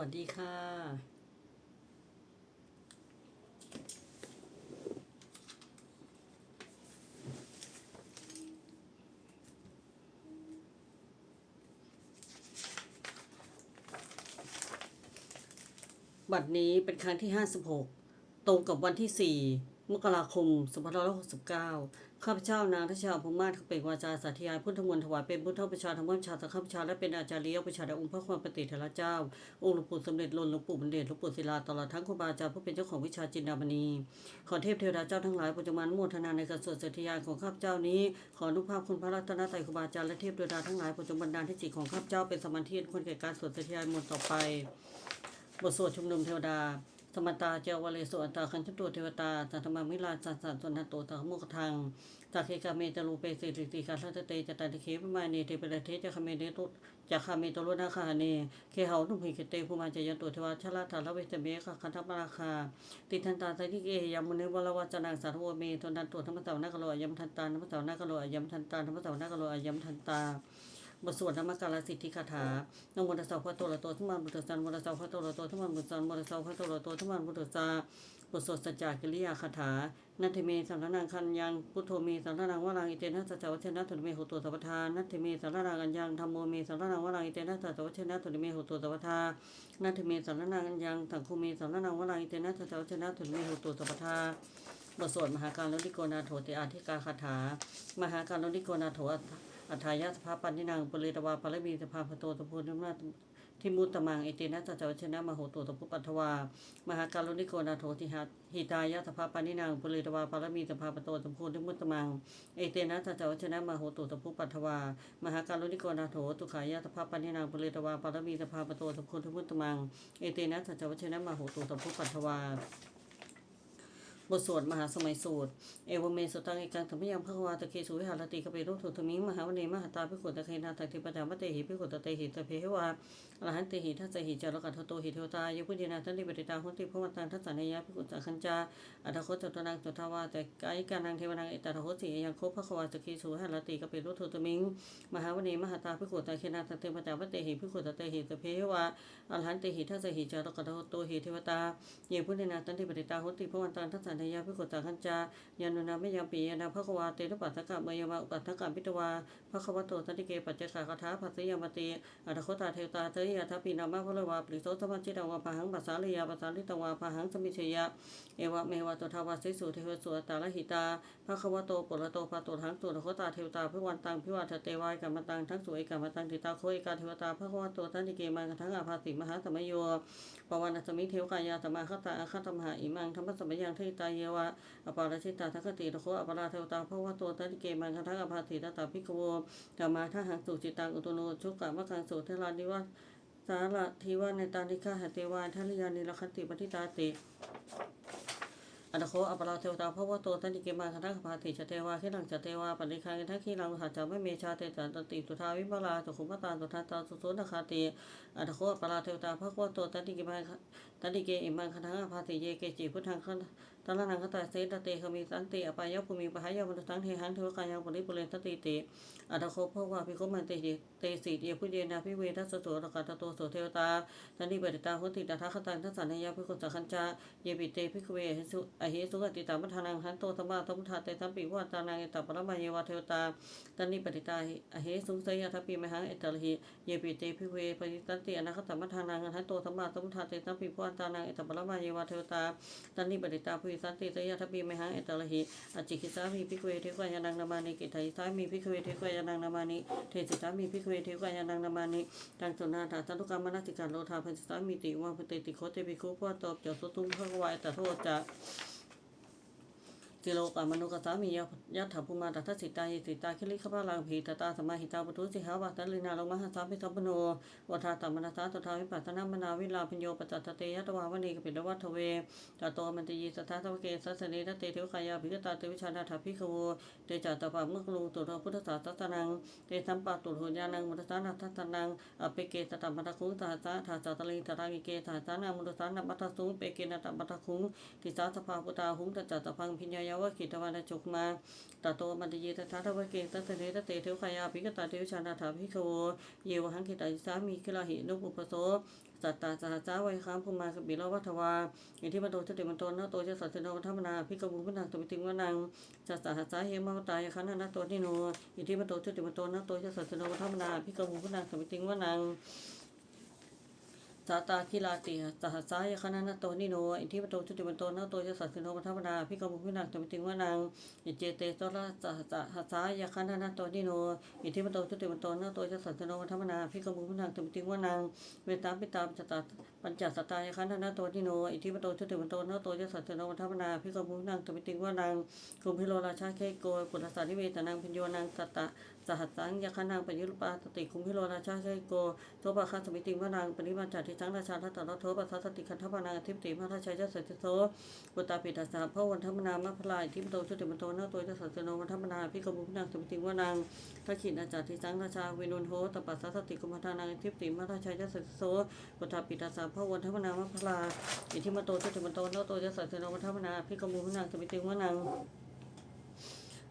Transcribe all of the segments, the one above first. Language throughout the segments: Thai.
วัสดีค่ะบัดนี้เป็นครั้งที่ 56 ตรงกับวันที่ 4 มกราคม2569 ข้าพเจ้านางทัชยาพงมาศเปล่งวาจาสาธยายพุทธมนต์ถวายเป็นพุทธประชาธรรมประชาสังฆประชาและเป็นอาจารย์เลี้ยวประชาดองค์พระความปฏิเทระเจ้า องค์หลวงปู่สมเด็จหลนหลวงปู่บัณฑิตหลวงปู่ศิลาตลอดทั้งครูบาอาจารย์ผู้เป็นเจ้าของวิชาจินดามณี ขอเทพเทวดาเจ้าทั้งหลายโปรดจงมาอนุโมทนาในการสวดสาธยายของข้าพเจ้านี้ ขออนุภาพคุณพระรัตนตรัยครูบาอาจารย์และเทพเทวดาทั้งหลายโปรดจงบันดาลให้จิตของข้าพเจ้าเป็นสมาธิอันควรแก่การสวดสาธยายมนต์ต่อไป บทสวดชุมนุมเทวดา สมตตาเจวเลสุอัตตาคันชตุเทวตาสัทธมามิลาสัสสันสนโตตะมุขทังตาเคกาเมตรูเปสิริติกาสัตเตจตันติเคปมาเนเตเปรเทจะคเมเนตุจะคาเมตรุนาคาเนเคเหานุภิกเตภูมาจยตุเทวชลาธาลเวสเมฆคันธปราคา ติทันตาสติเกยามุนิวลวัจนังสารวเมตนันตัวธรรมเสาวนากโลยมทันตานธรรมเสาวนากโลยมทันตานธรรมเสาวนากโลยมทันตา บทสวดธรรมกาลสิทธิคาถานโมตัสสะพระโตระโตทั้งมันบุตรสันโมตัสสะพระโตระโตทั้งมันบุตรสันโมตัสสะพระโตระโตทั้งมันบุตรสาบทสวดสัจจกิริยาคาถานัตถิเมสังฆนังคันยังพุทโธเมสังฆนังวรังอิเตนะสัจจวัชนะตุเมหุตุสัพพทานัตถิเมสังฆนังอัญญังธรรมโมเมสังฆนังวรังอิเตนะสัจจวัชนะตุเมหุตุสัพพทานัตถิเมสังฆนังอัญญังสังคุเมสังฆนังวรังอิเตนะสัจจวัชนะตุเมหุตุสัพทาบทสวดมหาการลลิโกนาโถติอาธิกาคาถามหาการลลิโกนาโถ อัฏฐายะสภาปันทินังปริตวาปรมีสภาพโตตะพูนิมาทิมุตตมังเอตินะจัจวชนะมโหตุตปุปัทวามหาการลลิโกนาโถติหัตหิตายะสภาปันทินังปริตวาปรมีสภาพโตตะพูนิมุตตมังเอเตนะจัจวชนะมโหตุตปุปัทวามหาการลลิโกนาโถตุขายะสภาปันทินังปริตวาปรมีสภาพโตตะพูนิมุตตมังเอเตนะจัจวชนะมโหตุตปุปัทวา บทสวดมหาสมัยสูตร เอวเมสตังเอกังธรรมยังพระวาตะเคสุวิหารติกเปรุถุธมิงมหาวเนมหาตาพิขุตะเคนาตักติปจามะเตหิพิขุตะเตหิตะเพหวาอรหันเตหิทัสหิจารกัตโตหิเทวตายพุทธินาทันติปติตาหุติพวันตังทัสสะเนยะพิขุตะคัญจาอัตโคจตนังจตวาแต่กายกานังเทวนังเอตตะโหสิยังคบพระวาตะเคสุวิหารติกเปรุถุธมิงมหาวเนมหาตาพิขุตะเคนาตักติปจามะเตหิพิขุตะเตหิตะเพหวาอรหันเตหิทัสหิจารกัตโตหิเทวตาเยพุทธินาทันติปติตาหุติพวันตังทัสสะเนยะพิขุตะคัญจายานุนาไม่ยังปียนาภควาเตระปัสสกะเมยวาอุปัฏฐกะพิตวาภควาโตตันติเกปัจจคาคาถาภัสยามติอัตโคตาเทวตาเตยะทัพปีนามาพลวาปริโสธรรมจิตวาพาหังปัสสาลียาปัสสาลิตวาพาหังสมิเชยะเอวะเมวะตุทาวาสิสุเทวสุตาลหิตาภควาโตปุระโตปะตุหังตุตโคตาเทวตาพิวันตังพิวัตเตวายกัมมตังทั้งสวยกัมมตังติตาโคเอกาเทวตาภควาโตตันติเกมังทั้งอาภาสิมหาสมัยโยปวันสมิเทวกายาตมาคตาอาคตมหาอิมังธรรมสมัยยังทิตาเยวะอปาราชิตาทัคติโคอปาราเทวตาภควโตตันติเกมังทั้งอภาสิตตาภิกโวธรรมาทหังสุจิตังอุตุโนชุกกะมะกังสุเทลานิวะสาระทีวาในตานิฆาหเตวานทัลยานิลคันติปฏิตาติอัตโคอัปราเทวตาพระวโตตันติเกมาคณะพาติจเทวาขิลังจเทวาปฏิคังทักขีหลังหัจจะไม่เมชาเตจันตติตุทาวิบลาจุขุมตาตุทัตาสุสุนคาติอัตโคอัปราเทวตาพระวโตตันติเกมาตันติเกอิมังคณะพาติเยเกจิพุทธัง คันตัลนังคตาเสตเตขมิสันติอปายภูมิปหายามนุสังเทหังเทวกายังปริปุเรนตติเตอัตโคพวาภิคุมันเตเตสิเยพุเยนาพิเวทัสโสุรกาตโตโสเทวตาตันติปฏิตาหุติตถาคตังทัสสานยาภิกุสังคัญจาเยปิเตภิกเวหิสุอหิสุกติตามัทานังหันโตธรรมาธรรมทาเตตัมปิวัตานังเอตปรมาเยวาเทวตาตันติปฏิตาอหิสุสยทัพปิมหังเอตลหิเยปิเตภิกเวปฏิตันติอนาคตมัทานังหันโตธรรมาธรรมทาเตตัมปิวัตานังเอตปรมาเยวาเทวตาตันติปฏิตาภิสัตติสยทัพปิมหังเอตลหิอจิกิสามีพิกเวเทวกายนังนามานิกิไทสามีพิกเวเทวกายนังนามานิเทสิสามีพิกเวเทวกายนังนามานิตังสุนาถาสันตุกรรมนัสติการโลธาพันสามีติวังพเตติโคเตปิโคพ่อตอบเจ้าสุตุมพระวายตโทษจะ ติโลกามนุกสามียยัตถภูมาตัทสิตายิสิตาคิลิขพาลังผีตตาสมาหิตาปทุสิหาวาตลินาลงมหาสาพิสัพโนวัฏาตมนาสาตถาวิปัสสนามนาวิลาพโยปจัตเตยตวาวณีกปิดวัฏเวตโตมันติยีสัทธาตวเกสัสเนตเตเทวกายาภิกตาเตวิชานาถาภิกขโวเตจัตตปะมุกลูตุโรพุทธศาสนังเตสัมปะตุโหญานังมุตสานัทัตนังอเปเกตตมัตคุงตาสาทาจัตลิงตรังอิเกตาสานามุตสานัมัตสุงเปเกนตมัตคุงติสาสภาปุตาหุงตจัตตพังพิญญาวกิตวานะจุกมาตโตมันติยีตถาทวเกตัสเนตเตเทวกายาภิกตาเทวชานาถาภิกโวเยวหังกิตาสามีกิลาหินุปุปโสสัตตาสหัสสาวิคามภูมากบิลวัฏวาอิทิมันโตจติมันโตนะโตจะสัตติโนธรรมนาพิกบุพนังตมิติงวนังจัสสหัสสาเหมาวตายคันนะโตนิโนอิทิมันโตจติมันโตนะโตจะสัตติโนธรรมนาพิกบุพนังตมิติงวนัง สาตาคิลาติสหัสายคณะนาโตนิโนอิทิปโตชุติปโตนาโตยสัสสิโนมัทวนาพิกมุพินักตมิติงวนังอิเจเตโตระสหัสายคณะนาโตนิโนอิทิปโตชุติปโตนาโตยสัสสิโนมัทวนาพิกมุพินักตมิติงวนังเวตาปิตาปัจจตาปัญจสตายคณะนาโตนิโนอิทิปโตชุติปโตนาโตยสัสสิโนมัทวนาพิกมุพินักตมิติงวนังคุมพิโรราชาเคโกปุตสานิเวตนังพิญโยนังสตตะ สหัสสังยคณังปยุรปาตติคุมพิโรราชาเคโกโทปะคัสมิติงวนังปริมาจาติสังราชาทัตตะโทปัสสติคันธปนางทิปติพระราชายะสัจโสปุตาปิตัสสะพระวันธรรมนามะพลายทิมโตชุติมโตนาโตยะสัจโนวันธรรมนาพิกบุพนังสมิติวานังทักขิณอาจารติสังราชาเวนุนโหตปัสสติกุมทานังทิปติพระราชายะสัจโสปุตาปิตัสสะพระวันธรรมนามะพลาอิทิมโตชุติมโตนาโตยะสัจโนวันธรรมนาพิกบุพนังสมิติวานัง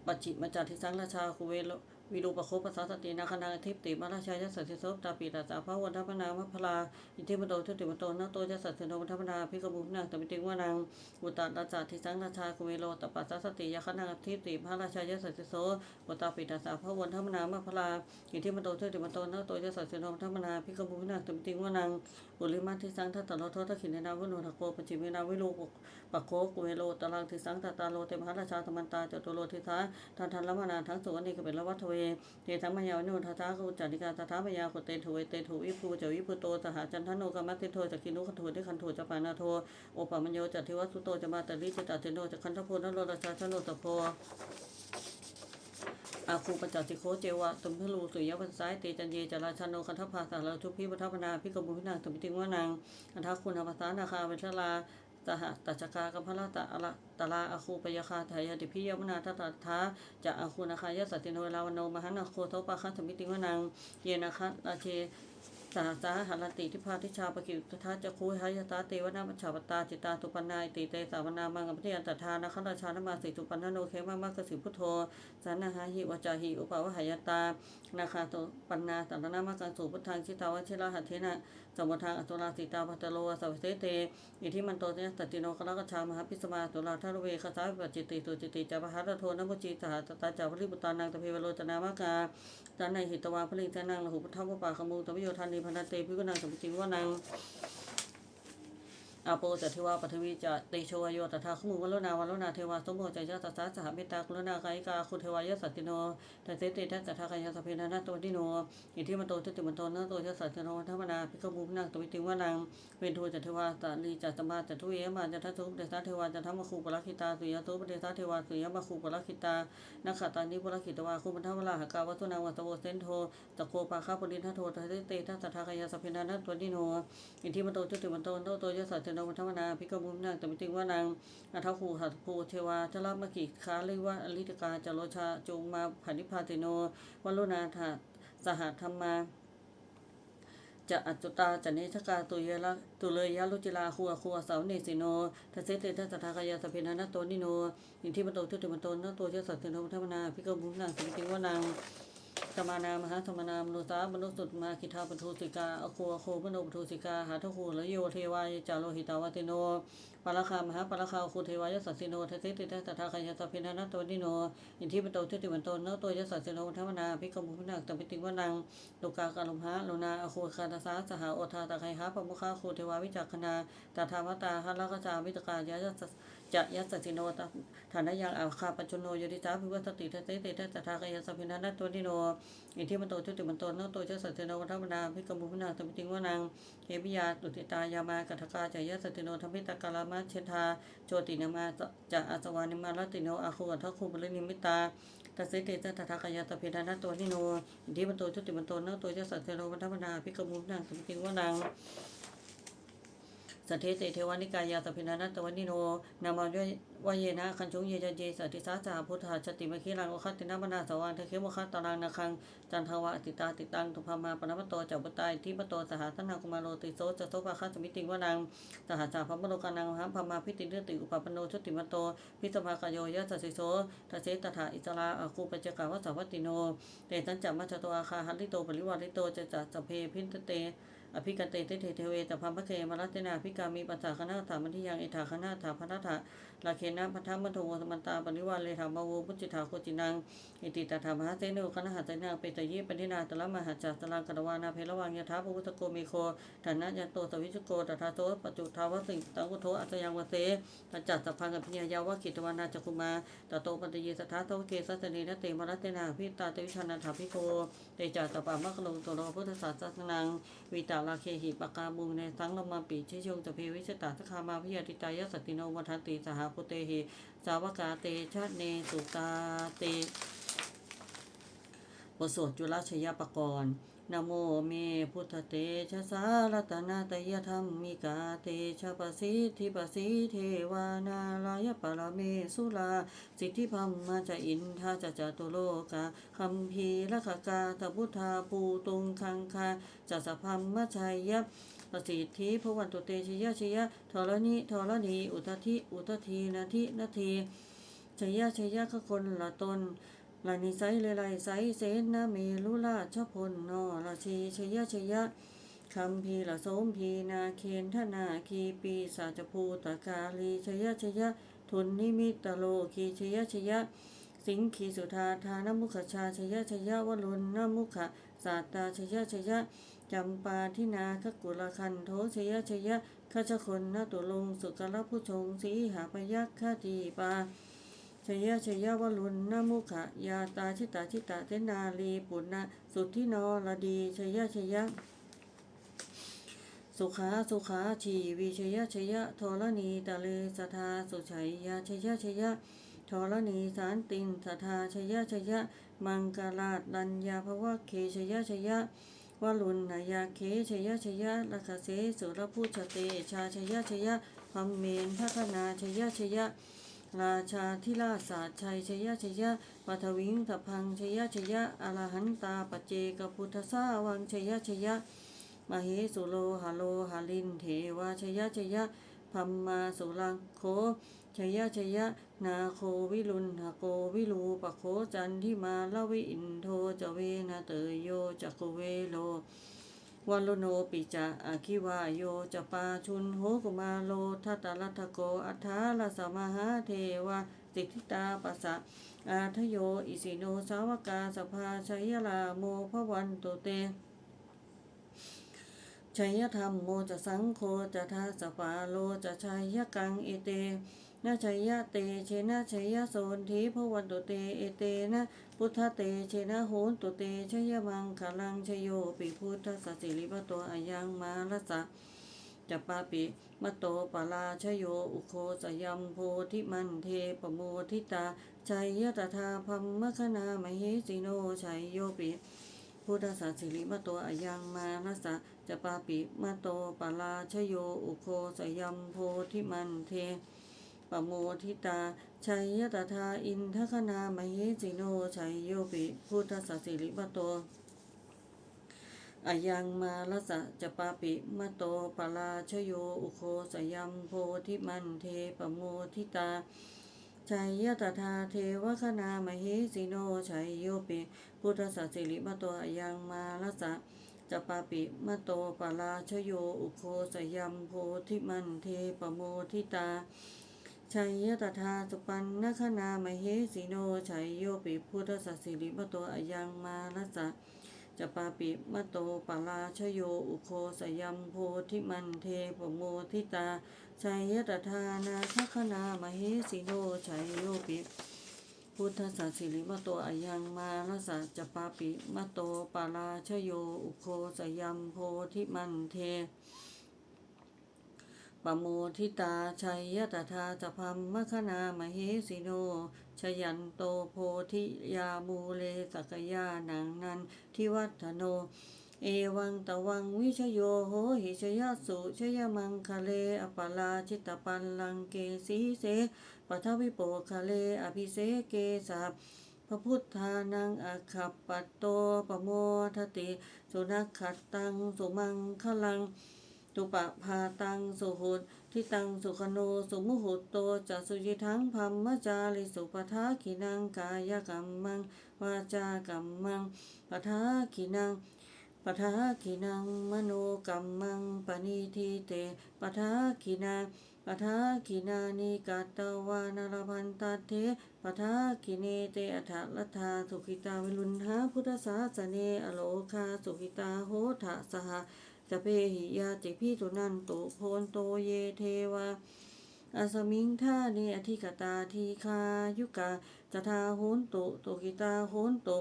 ปัจจิมาจาทิสังราชาคุเวโล วิรูปโคปัสสสตินาคนาทิปติมาราชายสัสสิโสตาปีตาสาภาวันธรรมนามะพลาอินทิมโตชุติมโตนะโตจะสัสสิโนธรรมนาพิกบุพนังตมิติวานังอุตตราจาทิสังราชาคุเวโลตปัสสสติยาคนาทิปติพระราชายสัสสิโสปุตตาปีตาสาภาวันธรรมนามะพลาอินทิมโตชุติมโตนะโตจะสัสสิโนธรรมนาพิกบุพนังตมิติวานังอุลิมาทิสังทัตตโลโททักขินนาวุโนทโกปจิเมนาวิโลปปะโคกุเวโลตลังทิสังตตาโลเตมหราชาธรรมันตาจตุโลทิสาทันทันละมานาทั้งสุวรรณีกเป็นละวัฏเวเทธัมมยาวนุทัตถากุจัติกาตถาพยาคุเตโถเวเตโถวิภูเจวิภูโตสหจันทโนกรรมติโทจักินุขันโททิขันโทจปานาโทโอปมัญโยจัติวัสุโตจมาตริจิตาเจโนจักขันทโพนโรราชาชโนตโพอาคูปัจจสิโคเจวะตุมพิลูสุยวัสสายเตจันเยจราชโนคันทภาสาราทุพิปทัพนาพิกบุพินังตุมิติงวานังอันทักคุณภาษานาคาเวชลา ตหะตัจกากัมพละตะอละตะลาอคูปยคาไทยติพิยมนาทัตถาจะอคูนาคายสัตติโนลาวโนมหันโคโทปะคัสมิติวนัง เยนะคะอาเช สหสาหันติทิพาทิชาปกิตทัจะคูหายตาเตวนามัชาปตาจิตาตุปนายติเตสาวนามังกัปเทอันตทานะคันราชานมาสิตุปันโนเคมามากสิพุทโธสันนาหาหิวจาหิอุปาวหายตานาคาตุปันนาสันนามากังสุพุทธังชิตาวชิราหัตเทนะสมุทางอตุลาสิตาพัตโลสวิเสเตอิทิมันโตเนสติโนกรกชามหาพิสมาตุลาทารเวคสาวิปจิติตุจิติจาพหัตโทนมุจีสหตตาจาภริบุตานังตะเพวโรจนามากาจันในหิตวาพลิงจานังลหุปทัพปะขมูตมิโยธานีพันเตพิวนังสมุจิวนัง อาโปจะเทวาปฐวีจะเตโชวโยตถาขมุวโลนาวันโลนาเทวาสมโภใจยะตัสสะสหเมตตากุลนาคายิกาคุณเทวายะสัตติโนแต่เสติทัสสะทากายะสพเพนานาตัวติโนอิทิมันโตจุติมันโตนะโตยะสัตติโนธรรมนาภิกขบุพนังตวิติวานังเวนโทจะเทวาตาลีจะสมาจะทุเยมาจะทัสสุปเดสาเทวาจะธรรมคูปลักิตาสุยะโตปเดสาเทวาสุยะมาคูปลักิตานักขตานิปุลักขิตวาคุมันทวราหกาวัตุนังวัตโวเซนโทตะโกปาคาปุรินทโทตเสติทัสสะทากายะสพเพนานาตัวติโนอิทิมันโตจุติมันโตนะโตยะสัตตินธรรมนาภิกบุพนังตวิติวานังอาทาคูหัตภูเทวาทลามกิคาลิวะอลิตกาจโรชาจุมาผันิพาติโนวัลุนาถาสหธรรมาจะอัจจุตาจะเนชกาตุเยละตุเลยยะลุจิลาคัวคัวเสาเนสิโนทัสเสเตทัสทากายาสเพนานาโตนิโนอินทิมโตทุติมโตนะโตเจสัตติโนธรรมนาภิกขุมุนังสมิติวานัง สมานามหาสมานามนุสามนุสุตมาคิทาปทุสิกาอโคอโคมโนปทุสิกาหาทคูและโยเทวายจาโลหิตาวติโนปาราคามหาปาราคาคูเทวายสัสสิโนทเสติเตตถาคายสัพพินานาตวนิโนอินทิปโตทุติมันโตนโตยสัสสิโนธรรมนาภิกขมุขนักตปิติวนังตุกากาลุมหาลุนาอโคคาตาสาสหาโอทาตะไคหาปมุขาคูเทวาวิจักขณาตถามตาหะละกจาวิตกายะสัส จะยัสสิโนตฐานะยังอาคาปัจจุโนยติสาภิวัสติเทเติเตตถาคายสัพพินานตัวนิโนอิทิมันโตชุติมันโตนโตเจสัตเนวัฒนาพิกมุพนาธรรมติงวนังเอปิยาตุติตายามากัทกาจายัสัตโนธรรมิตกาลามาเชทาโจตินามาจะอาสวานิมาลติโนอาคูอัทคูบรินิมิตาตัสสิเตตถาคายาตเพดานตัวนิโนอิทิมันโตชุติมันโตนโตเจสัตเนวัฒนาพิกมุพนาธรรมติงวนัง สัทเทเสเทวานิกายาสพินานัตวันนิโนนามาด้วยวายเยนะคันชุงเยจันเจสัติสาสาพุทธาชติมคิรังโอคัตินาบนาสวานเทเขมคัตตารังนาคังจันทวะติตาติตังตุภามาปนมโตจับุตายทิปโตสหาสนากุมารโลติโสจโสภาคัสมิติวนังสหัสาพมโลกานังหัมพมาพิติเนติอุปปโนชุติมโตพิสภากโยยะสสิโสทเสตถาอิสราอาคูปจกาวสาวัตติโนเตสัญจมัจจโตอาคาหันลิโตปริวาริโตจะจัสเพพินเต อภิกันเตเตเทเทเวตพัมพะเคมรัตนาภิกามีปัสสะคณะถามันทิยังเอถาคณะถาพัทธะลาเคนะพัทธมัทโทสมันตาปริวาเลธรรมโวพุจิตาโคจินังอิติตถามหาเสโนคณะหัสนังเปตยิปันทินาตละมหาจัสลากรวานาเพระวังยถาภวุตโกเมโคฐานะยโตสวิชโกตถาโตปัจจุทาวสิงตังกุโทอัตยังวเสปัจจัสสะพังกับพิญญายาวะกิตวานาจักุมาตโตปัตยิสัทธาโตเกสัสนีนเตมรัตนาพิตาเตวิชานันถาภิโกเตจัตปามะกโลโตโรพุทธศาสนังวิตาลาเคหิปากาบุงในสังลมาปิชิชงตะเพวิชตาสคามาพิยติตายสติโนวัฏนติสหพุเตหิสาวกาเตชะเนสุตาเตบทสวดจุลชยปกรณ์ นโมเมพุทธเตชะสารตนาตยธรรมมิกาเตชะปสิทธิปสิเทวานาลายปรเมสุลาสิทธิพัมมาจะอินทาจะจตุโลกาคัมภีรคกาตพุทธาปูตุงคังคาจัสพัมมชัยยะประสิทธิพวันตุเตชยะชยะธรณีธรณีอุทธิอุทธีนาทินาทีชยะชยะขคนละตน ลานิไซเลไลไซเสนนาเมลุลาชพลนอราชีชยะชยะคำพีละโสมพีนาเคนทนาคีปีสาจภูตกาลีชยชยะ ทุนนิมิตโลคีชยชยะ สิงคีสุธาทานมุขชาชยชยะวรุณนมุขสาตาชยชยะจำปาทินาคกุลคันโทชยชยะขชคนนตุลงสุกลผู้ชงสีหาพยัคฆทีปา ชยชยวรุณนมุขะยาตาชิตาชิตาเทนาลีปุณณสุทธินอรดีชยชยะสุขาสุขาชีวิชยชยะธรณีตะเลสทาสุชัยยาชยชยะธรณีสารตินสทาชยชยะ มังกลาดลัญญาภวะเคชยชยะวรุณนายาเคชยชยะลัคเสสุรพุชเตชาชยชยะพัมเมนพัฒนาชยชยะ ราชาธิราชาชัยชยชยะปัทวิงตพังชยชยะอรหันตาปเจกพุทธสาวังชยชยะมเหสุโลหโลหลินเทวาชยชยะพัมมาสุรังโคชยชยะ นาโควิรุณหโกวิรูปโคจันทิมาลวิอินโทจเวนะเตยโยจักเวโล วันโลโนปิจะอาคิวาโยจะปาชุนโหกุมาโลทัตตลัทโกอัฏฐาลสมหาเทวาสิทธิตาปัสสะอาทโย อิสิโนสาวกาสภาชัยลาโมภวันตุเตชัยธรรมโมจะสังโฆจะทาสปาโลจะชัยกังเอเต นะชัยยะเตเชนะชัยยะโสนทีพวันตุเตเอเตนะพุทธเตเชนะโหนตุเตชยมังคลังชโยปิพุทธสสิริปโตอายังมาลสะจะปาปิมโตปลาชโยอุโคสยัมโพธิมันเทปโมทิตาชัยยะตถาพัมมคณามเหสิโนชัยโยปิพุทธศาสิริมะโตอายังมานัสสะจะปาปิมโตปลาชโยอุโคสยัมโพธิมันเท ปโมทิตา ชัยยตถาอินทคณามเหสิโนชัยโยปิพุทธศาสิริมะโตอายังมาลสะจะปาปิมะโตปลาชโยอุโคสยัมโพธิมันเทปโมทิตาชัยยตถาเทวคณามเหสิโนชัยโยปิพุทธศาสิริมะโตอายังมาลสะจะปาปิมะโตปลาชโยอุโคสยัมโพธิมันเทปโมทิตา ชัยยตถาสุปันนคณามเหสิโนชัยโยปิพุทธศาสิริมโตอายังมาลสะจะปาปิมโตปาลาชโยอุโคสยัมโพธิมันเทปโมทิตาชัยยตถานาคคณามเหสิโนชัยโยปิพุทธศาสิริมโตอายังมาลสะจะปาปิมโตปาลาชโยอุโคสยัมโพธิมันเท ปโมทิตาชัยยตถาจะพัมมคณามเหสิโน ชยันโตโพธิยามูเลสกยานังนันทิวัฒโน เอวังตะวังวิชโยโหหิชยสุชยมังคะเลอปลาชิตปันลังเกสีเสปัทวิโปคะเลอภิเสเกสาพระพุทธานังอาคัปปัตโตปโมทติ สุนัขขัดตังสุมังคลัง ตุปะพาตังสุหุตทิตังสุขโนสุมุหุตโตจัสุยิทังพัมมจาริสุปทาขินังกายกรรมังวาจากรรมังปทาขินังปทาคินังมโนกัมมังปณิทิเตปทาคินาปทาคินานิกัตตวานารพันตเทปทาคิเนเตอัฏฐลัทธาสุขิตาวิรุณหาพุทธศาสเนอโลคาสุขิตาโหทะสห จะเพหิยาติพิตุนันตุโพนโตเยเทวาอาสมิงท่าเนอธิกตาทีคายุกาจทาโหนตุตุกิตาโหนตุ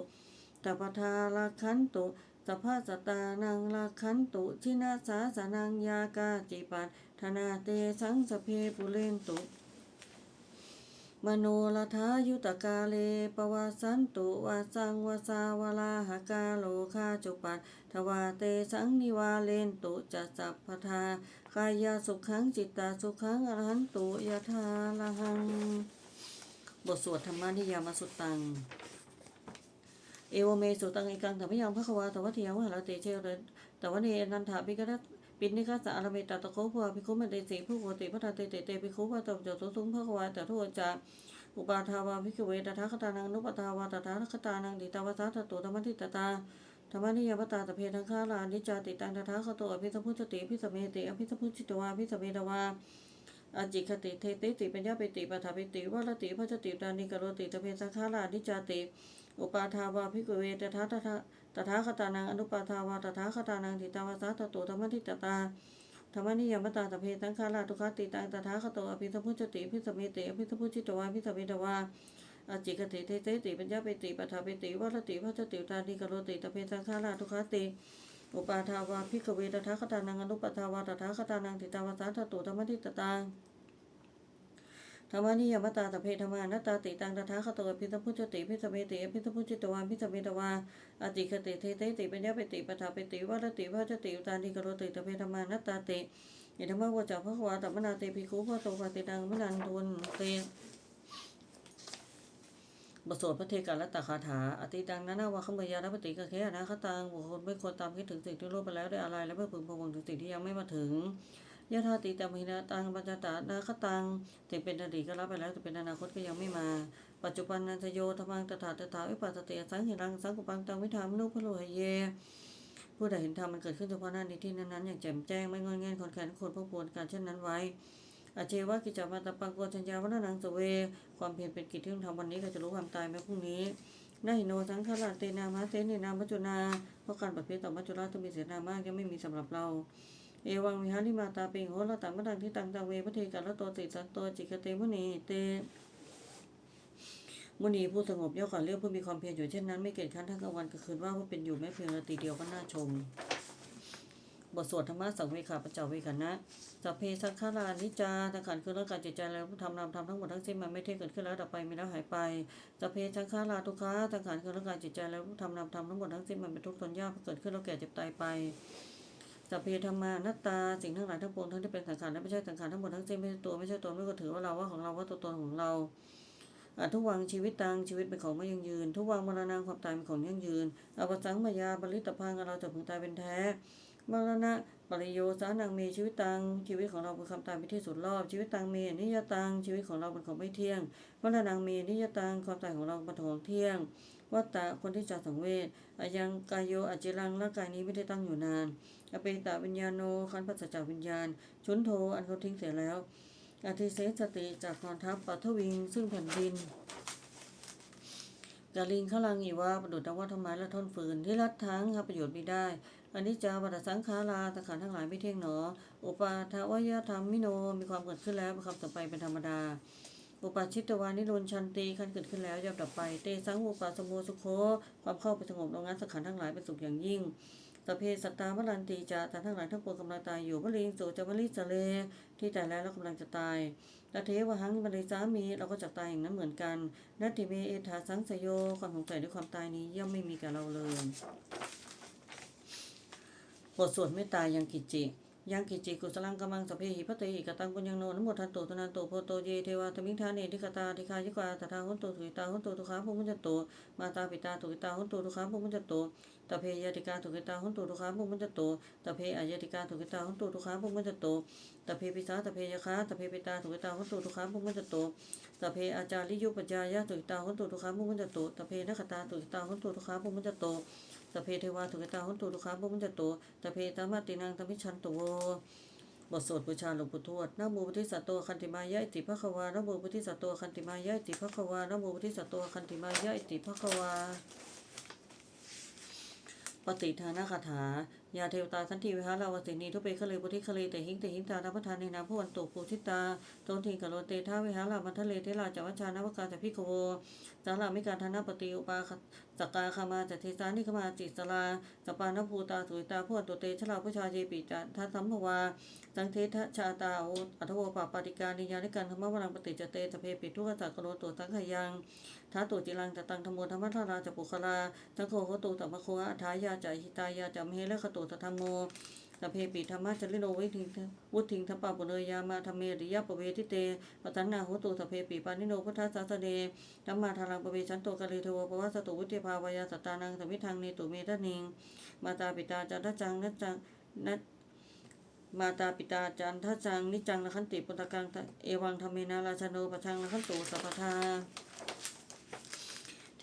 ตปทาลาคันตุสภาสตานังลาคันตุชินาสาสานังยากาจิปัตธนาเตสังสเพปุเรนตุ มโนลทายุตกาเลปวาสันตุวาสังวาสาวลาหกาโลคาจุปัตทวาเตสังนิวาเลนตุจัสสัพพทากายาสุขังจิตตาสุขังอรหันตุยะธาละหัง บทสวดธรรมานิยามสุตัง เอวเมสุตังเอกังธรรมยังพระควาตวัติยังวะหะเตเชเรตวะเนนันทาปิกะระ ปินิกัสสะอารเมตตะตะโคภวะภิกขุมันเตสีผู้โกติพระตาเตเตเตภิกขุวะตบจตุสุงพระควาแตะทุจาอุปาทาวาภิกเวตถาคตานังนุปทาวาตถาคตานังดิตาวาสาตตุธรรมทิตตาธรรมนิยมตาตะเพทังคาลานิจาติตังตถาคโตอภิสัมพุทธติอภิสมเมติอภิสัมพุทธิตวาอภิสมเมตวาอาจิคติเทติติปัญญาปิติปัฏฐาปิติวัลติพัชติตานิกรติตะเพสังคาลานิจาติ อุปาทาวาภิกเวตถาตา ตถาคตานังอนุปาทาวาตถาคตานังทิตาวาสาตตุธรรมทิตตาธรรมนิยมตาตะเพตังคาลาทุกขติตังตถาคตอภิสมพุทธติภิสมเมติอภิสมพุทธิตวาอภิสมเมตวาอจิกติเทเตติปัญญาเปิติปัฏฐาเปิติวัลติพัชติตานิกโรติตะเพสังคาลาทุกขติอุปาทาวาภิกขเวตถาคตานังอนุปาทาวาตถาคตานังทิตาวาสาตตุธรรมทิตตา ธรรมานิยมตาตะเพธรรมานัตตาติตังตถาคตโตพิสพุทธติพิสเมติพิสพุทธิตวาพิสเมตวาอาจิคติเทเตติปัญญาปติปัฏฐาปิติวัลติพัชติอุตานิกโรติตะเพธรรมานัตตาติอิธรรมวจักพระควาตัมนาเตภิกขุพระโตปฏิตังมนันทุนเตบทสวดพระเทกัลตคาถา อติตังนานาว่าขมยาลปฏิกะเคนะคตังบุคคลไม่ควรตามคิดถึงสิ่งที่รู้ไปแล้วได้อะไร และไม่พึงพะวงถึงสิ่งที่ยังไม่มาถึง ยะธาติตังมินาตังปัญจตานาคตังถึงเป็นอดีตก็รับไปแล้วแต่เป็นอนาคตก็ยังไม่มา ปัจจุบันนันทโยธรรมังตถาตถาวิปัสสติสังหิรังสังกุปังตังวิธามนุพะโลหเยผู้ใดเห็นธรรมมันเกิดขึ้นเฉพาะหน้าในที่นั้นๆอย่างแจ่มแจ้งไม่งอนแงนคนแขนคนพวกปวนการเช่นนั้นไว้อาเจวะกิจจามาตปังโกชัญญาวัฒนังสเว ความเพียรเป็นกิจที่ต้องทำวันนี้ก็จะรู้ความตายแม้พรุ่งนี้นาหิโนสังขารเตนามาเตเนนามัจจุนาเพราะการปฏิบัติต่อมัจจุราชต้องมีเสนามากยังไม่มีสำหรับเรา เอวังวิหาริมาตาเปิงโหระตังมะตังที่ตังตังเวพระเทกัลโตติสันโตจิกเตมุนีเตมุนีผู้สงบย่อก่อนเรื่องผู้มีความเพียรอยู่เช่นนั้น ไม่เกียจคร้นทั้งกลางวันกลางคืนว่าผู้เป็นอยู่แม้เพียงนาทีเดียวก็น่าชม บทสวดธรรมะสังเวขาปะเจาเวกันนะสัพเพสังขารานิจาทั้งขันคือร่างกายจิตใจแล้วผู้ทำนามทำทั้งหมดทั้งสิ้นมันไม่เที่ยงเกิดขึ้นแล้วดับไปมีแล้วหายไปสัพเพสังขาราทุกขาทั้งขันคือร่างกายจิตใจแล้วผู้ทำนามทำทั้งหมดทั้งสิ้นมันเป็นทุกข์ทนยากเกิดขึ้นแล้วแก่เจ็บตายไป สัพเพธรรมานัตตาสิ่งทั้งหลายทั้งปวงทั้งที่เป็นสังขารและไม่ใช่สังขารทั้งหมดทั้งสิ้นไม่ใช่ตัวไม่ใช่ตนไม่ก็ถือว่าเราว่าของเราว่าตัวตนของเราทุกวังชีวิตตังชีวิตเป็นของไม่ยั่งยืน ทุกวังมรณะความตายเป็นของยั่งยืนอวสังมายาบริตพังเราจะพึงตายเป็นแท้มรณะปริโยสานังเมชีวิตตังชีวิตของเราเป็นคำตายเป็นที่สุดรอบชีวิตตังเมนิยตังชีวิตของเราเป็นของไม่เที่ยงมรณะเมนิยตังความตายของเราเป็นของเที่ยง วัตตะคนที่จะสังเวชอายังกายโยอจิรังร่างกายนี้ไม่ได้ตั้งอยู่นาน อเปตะวิญญาโนคันปัสสจาวิญญาณ ชุนโทอันเขาทิ้งเสียแล้วอธิเสสติจากกองทัพปัทวิง ซึ่งแผ่นดินกาลิงขลังอีว่าประดุจดังว่าทำไมและท่อนฟืนที่รัดทั้งหาประโยชน์ไม่ได้อันนี้จาวัตสังขาราสังขารทั้งหลายไม่เที่ยงหนอ อุปาทวยธรรมมิโน มีความเกิดขึ้นแล้วป็นคำต่อไปเป็นธรรมดา อุปาชิตวานิโรนชันตีขันเกิดขึ้นแล้วย่อมดับไป เตสังอุปาสโมสุโคความเข้าไปสงบระงับสังขารทั้งหลายเป็นสุขอย่างยิ่งสเพสตามรันตีจาแต่ทั้งหลายทั้งปวงกำลังตายอยู่มะลิงโสจวลิสเล ที่แต่แล้วเรากำลังจะตายนาเทวหังมะลิสามีเราก็จะตายอย่างนั้นเหมือนกันนัตติเมเอธาสังสยโยความสงสัยด้วยความตายนี้ย่อมไม่มีแก่เราเลยบทสวดเมตตายังกิจจิ ยังกิจจิกุสลังกมังสพเพหิพัตเตหิกตังปุญญังโนนโมทันโตตุนันโตโพโตเยเทวาตมิงทาเนทิกตาทิคายิกาตถาหุนโตสุขิตาหุนโตทุขาภูมิจโตมาตาปิตาทุกิตาหุนโตทุขาภูมิจโตตะเพยติกาทุกิตาหุนโตทุขาภูมิจโตตะเพอายติกาทุกิตาหุนโตทุขาภูมิจโตตะเพปิสาตะเพยคาตะเพปิตาทุกิตาหุนโตทุขาภูมิจโตตะเพอาจาริยุปจายะทุกิตาหุนโตทุขาภูมิจโตตะเพนักตาทุกิตาหุนโตทุขาภูมิจโต ตะเพเทวาทุกตาหุนตุทุกขาบุญจตุตเพตามาตินังตมิชันตุโวบทสวดบูชาหลวงปู่ทวดนะโมพุทธิสัตโตคันติมายะอิติภควานะโมพุทธิสัตโตคันติมายะอิติภควานะโมพุทธิสัตโตคันติมายะอิติภควา ปฏิทานคาถา ยาเทวตาสันติวิหาราวสินีทุเปคะเลปุทิคะเลเตหิงเตหิงตานาพทานในนามพระวันตุปูทิตาโตนทิงกะโลเตท้าวิหารามันทะเลเทลาจาวัชชานาวกาจพิกโวจารามิการธนาปฏิอุปาสกาคามาจเทสานิกมาจิตสลาจปานภูตาสุยตาพวันตุเตชลาพุชาเยปิจัทัสัมภวาสังเททชาตาโออัทโวปาปาติการนิยานิการธรรมวรังปฏิจเตตเพปิทุกขจักโรตัวตังขยังท้าตุจิลังจตังธรรมโมธรรมทาราจปุคลาจังโคโหตุตัมโคอาทายาจหิตายาจามเฮและขตุตธรรมโมตเพปิธรรมะจริโนวิทิงวุทิงทปาปุเนยามาธรรมเมริยะปเวทิเตปตันนาโหตุตเพปิปานิโนพุทธสาสเนธรรมาทารังปเวชันโตกะเลเทวปวัสตุวุติภาวายาสตานังสมิทังเนตุเมทะนิง มาตาปิตาจันทจังนัจจังนัมาตาปิตาจันทจังนิจังละขันติปุตตะกังเอวังธรรมเมนาราชโนปะชังละขันตุสัพพทา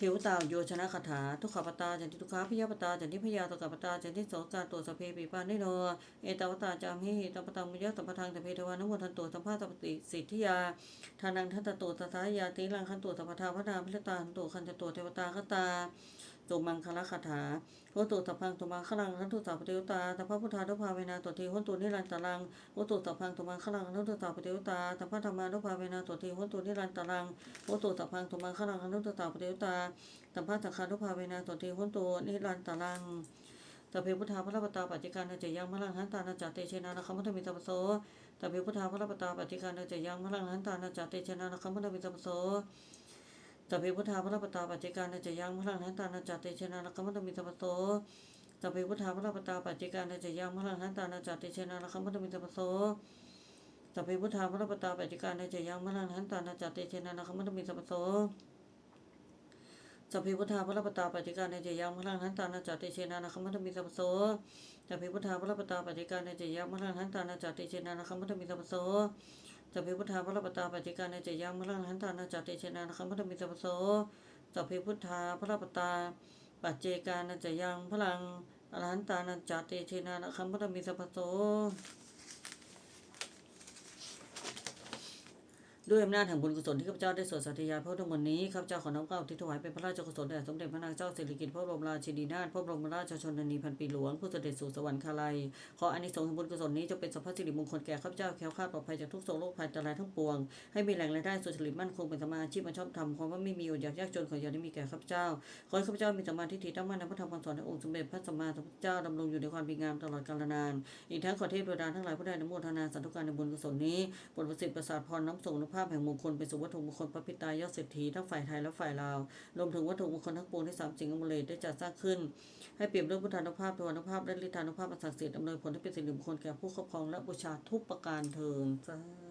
เทวตาโยชนะคาถา ทุกขปตาจันทิทุกขาพิยปตาจันทิพยาตกปตาจันทิโสกาตัวสเพปีปานิโนเอตาวตาจามหิตปตังมุยะตปทังตเพทวานุโมทันตัวสัมภาตปติสิทธิยาทานังทัตตโตตถายาติลังคันตัวสัพพทาพระนามพิตาขันตัวคันตัวเทวตาคตา ตุมังคละคาถาโหตุสัพพังตุมังคลังขันตุสัพพเทวตาสัพพพุทธานุภาเวนาตัวทีโหตุนิรันตรังโหตุสัพพังตุมังคลังขันตุสัพพเทวตาสัพพธรรมานุภาเวนาตัวทีโหตุนิรันตรังโหตุสัพพังตุมังคลังขันตุสัพพเทวตาสัมภาสังคารุภาเวนะตัวทีหุนโตนิรันตารังตเพพุทธาพระปตาปัจจิการนาจยังมลังหันตานาจเตเชนานะคัมพุทธมิตรปโสตเพพุทธาพระปตาปัจจิการนาจยังมลังหันตานาจเตเชนานะคัมพุทธมิตรปโส ตะเพพุทธาพระปตาปัจจิการนาจยังมะลังหันตานาจาเตเชนานะคัมพุทธมิตรปโสตะเพพุทธาพระปตาปัจจิการนาจยังมะลังหันตานาจาเตเชนานะคัมพุทธมิตรปโสตะเพพุทธาพระปตาปัจจิการนาจยังมะลังหันตานาจาเตเชนานะคัมพุทธมิตรปโสสัพพิพุทธาพระปตาปฏิการในเจยังพลังทันตานาจติเชนานะคมมัตมิสัพโสสัพพิพุทธาพระปตาปฏิการในเจยังพลังทันตานาจติเชนานะคมมัตมิสัพพโส สัพพิพุทธาพระปตาปฏิการในเจยางพลังหันตานาจติเชนานะคัมมัตมิสัพพโสสัพพิพุทธาพระปตาปัจเจกานาจยังพลังอรหันตานาจติเชนานะคัมมัตมิสัพพโส ด้วยอำนาจแห่งบุญกุศลที่ข้าพเจ้าได้สวดสัตยายพระธรรมวันนี้ข้าพเจ้าขอน้อมกล้าที่ถวายเป็นพระราชกุศลแด่สมเด็จพระนางเจ้าสิริกิติ์พระบรมราชินีนาถพระบรมราชชนนีพันปีหลวงผู้เสด็จสู่สวรรคาลัยขออานิสงส์แห่งบุญกุศลนี้จะเป็นสัพพสิริมงคลแก่ข้าพเจ้าแค้วคลาดปลอดภัยจากทุกโศกโรคภัยอันตรายทั้งปวง ให้มีแหล่งรายได้สุจริตมั่นคงเป็นสมาชีพมันชอบธรรมความว่าไม่มีอดอยากยากจนขออย่าได้มีแก่ข้าพเจ้าขอให้ข้าพเจ้ามีสมาธิที่ตั้งมั่นในพระธรรมคำสอนขององค์สมเด็จพระสัมมาสัมพุทธเจ้าดำรงอยู่ในความดีงามตลอดกาลนานอีกทั้งขอเทพโดดาทั้งหลายผู้ได้นโมทนาสาธุการในบุญกุศลนี้บทประสิทธิ์ประสาทพรน้ำส่งนุภาพแห่งมงคลไปสู่วัตถุมงคลพระพิตายอดเศรษฐีทั้งฝ่ายไทยและฝ่ายลาว รวมถึงวัตถุมงคลทั้งปวงที่สามสิ่งอมเลได้จัดสร้างขึ้น ให้เปรียบด้วยพุทธานุภาพทวานุภาพและฤทธานุภาพอันศักดิ์สิทธิ์อำนวยผลให้เป็นสิริมงคลแก่ผู้ครอบครองและบูชาทุกประการเทินสา